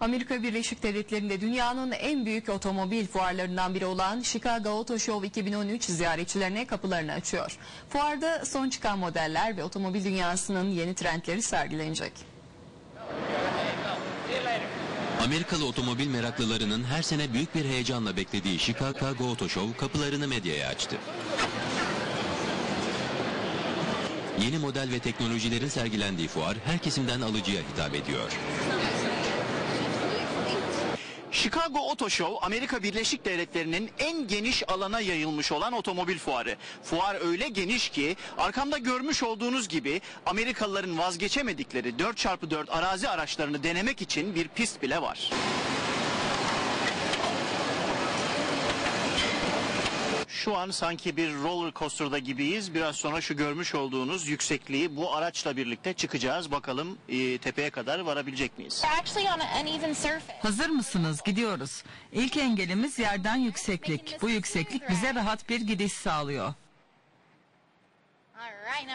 Amerika Birleşik Devletleri'nde dünyanın en büyük otomobil fuarlarından biri olan Chicago Auto Show 2013 ziyaretçilerine kapılarını açıyor. Fuarda son çıkan modeller ve otomobil dünyasının yeni trendleri sergilenecek. Amerikalı otomobil meraklılarının her sene büyük bir heyecanla beklediği Chicago Auto Show kapılarını medyaya açtı. Yeni model ve teknolojilerin sergilendiği fuar her kesimden alıcıya hitap ediyor. Chicago Auto Show Amerika Birleşik Devletleri'nin en geniş alana yayılmış olan otomobil fuarı. Fuar öyle geniş ki arkamda görmüş olduğunuz gibi Amerikalıların vazgeçemedikleri 4x4 arazi araçlarını denemek için bir pist bile var. Şu an sanki bir roller coaster'da gibiyiz. Biraz sonra şu görmüş olduğunuz yüksekliği bu araçla birlikte çıkacağız. Bakalım e, tepeye kadar varabilecek miyiz? Hazır mısınız? Gidiyoruz. İlk engelimiz yerden yükseklik. Bu yükseklik bize rahat bir gidiş sağlıyor.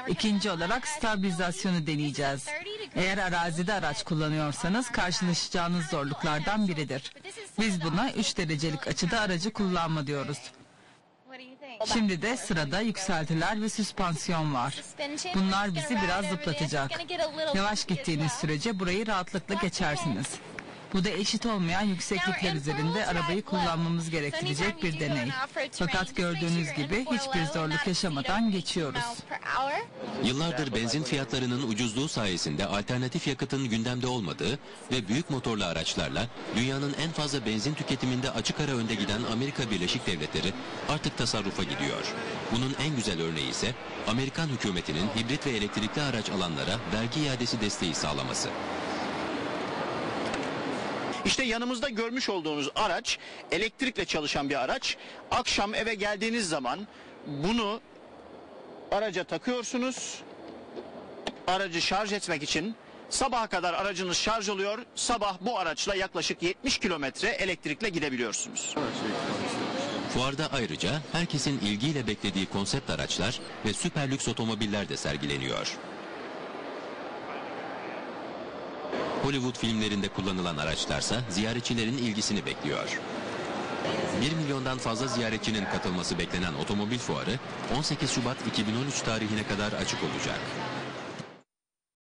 İkinci olarak stabilizasyonu deneyeceğiz. Eğer arazide araç kullanıyorsanız karşılaşacağınız zorluklardan biridir. Biz buna 3 derecelik açıda aracı kullanma diyoruz. Şimdi de sırada yükseltiler ve süspansiyon var. Bunlar bizi biraz zıplatacak. Yavaş gittiğiniz sürece burayı rahatlıkla geçersiniz. Bu da eşit olmayan yükseklikler üzerinde arabayı kullanmamız gerektirecek bir deney. Fakat gördüğünüz gibi hiçbir zorluk yaşamadan geçiyoruz. Yıllardır benzin fiyatlarının ucuzluğu sayesinde alternatif yakıtın gündemde olmadığı ve büyük motorlu araçlarla dünyanın en fazla benzin tüketiminde açık ara önde giden Amerika Birleşik Devletleri artık tasarrufa gidiyor. Bunun en güzel örneği ise Amerikan hükümetinin hibrit ve elektrikli araç alanlara vergi iadesi desteği sağlaması. İşte yanımızda görmüş olduğunuz araç elektrikle çalışan bir araç. Akşam eve geldiğiniz zaman bunu araca takıyorsunuz. Aracı şarj etmek için sabaha kadar aracınız şarj oluyor. Sabah bu araçla yaklaşık 70 kilometre elektrikle gidebiliyorsunuz. Fuarda ayrıca herkesin ilgiyle beklediği konsept araçlar ve süper lüks otomobiller de sergileniyor. Hollywood filmlerinde kullanılan araçlarsa ziyaretçilerin ilgisini bekliyor. 1 milyondan fazla ziyaretçinin katılması beklenen otomobil fuarı 18 Şubat 2013 tarihine kadar açık olacak.